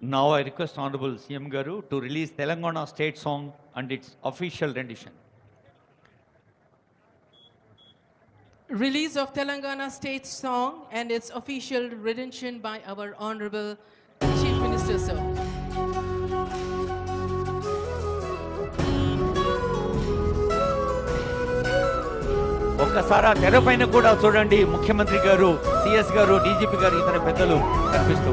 Now I request Honorable CM Garu to release Telangana state song and its official rendition. Release of Telangana state song and its official rendition by our Honorable Chief Minister, sir. ఒక్కసారి తెర పైన కూడా చూడండి ముఖ్యమంత్రి గారు CS గారు DGP గారు ఇతర పెద్దలు కనిపిస్తూ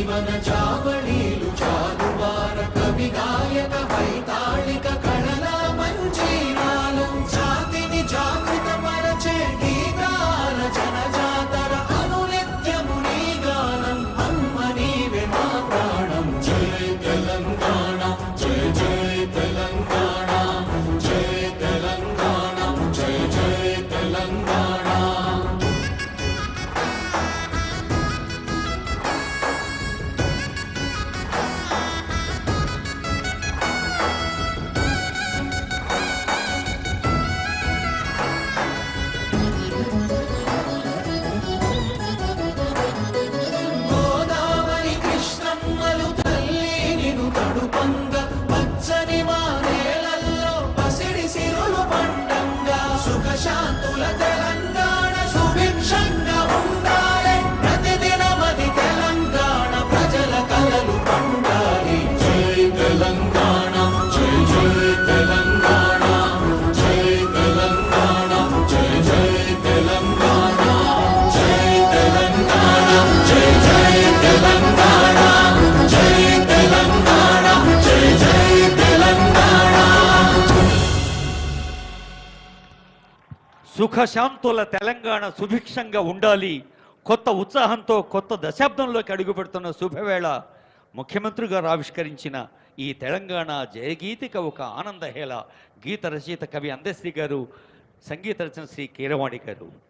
ಜೀವನ ಜಾ సుఖశాంతుల తెలంగాణ సుభిక్షంగా ఉండాలి. కొత్త ఉత్సాహంతో కొత్త దశాబ్దంలోకి అడుగుపెడుతున్న శుభవేళ ముఖ్యమంత్రి గారు ఆవిష్కరించిన ఈ తెలంగాణ జయగీతిక ఒక ఆనందహేళ. గీత రచయిత కవి అందశ్రీ గారు సంగీత రచన శ్రీ కీరవాణి గారు.